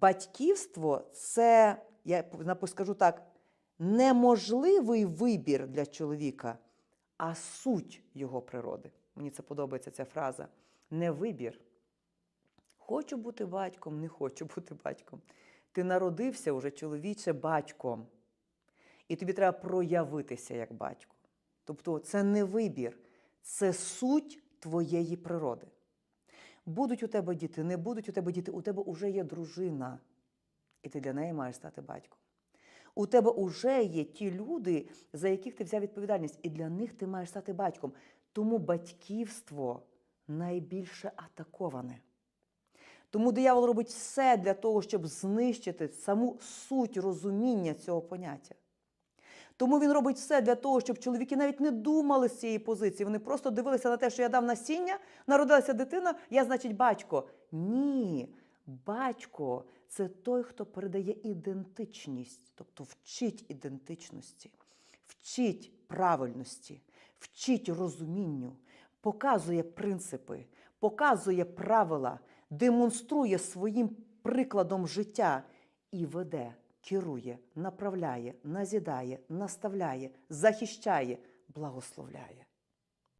Батьківство це, я скажу так, неможливий вибір для чоловіка, а суть його природи. Мені це подобається ця фраза. Не вибір. Хочу бути батьком, не хочу бути батьком. Ти народився уже чоловіче батьком. І тобі треба проявитися як батько. Тобто це не вибір, це суть твоєї природи. Будуть у тебе діти, не будуть у тебе діти, у тебе вже є дружина, і ти для неї маєш стати батьком. У тебе вже є ті люди, за яких ти взяв відповідальність, і для них ти маєш стати батьком. Тому батьківство найбільше атаковане. Тому диявол робить все для того, щоб знищити саму суть розуміння цього поняття. Тому він робить все для того, щоб чоловіки навіть не думали з цієї позиції. Вони просто дивилися на те, що я дав насіння, народилася дитина, я, значить, батько. Ні, батько це той, хто передає ідентичність, тобто вчить ідентичності, вчить правильності, вчить розумінню, показує принципи, показує правила, демонструє своїм прикладом життя і веде, керує, направляє, назідає, наставляє, захищає, благословляє.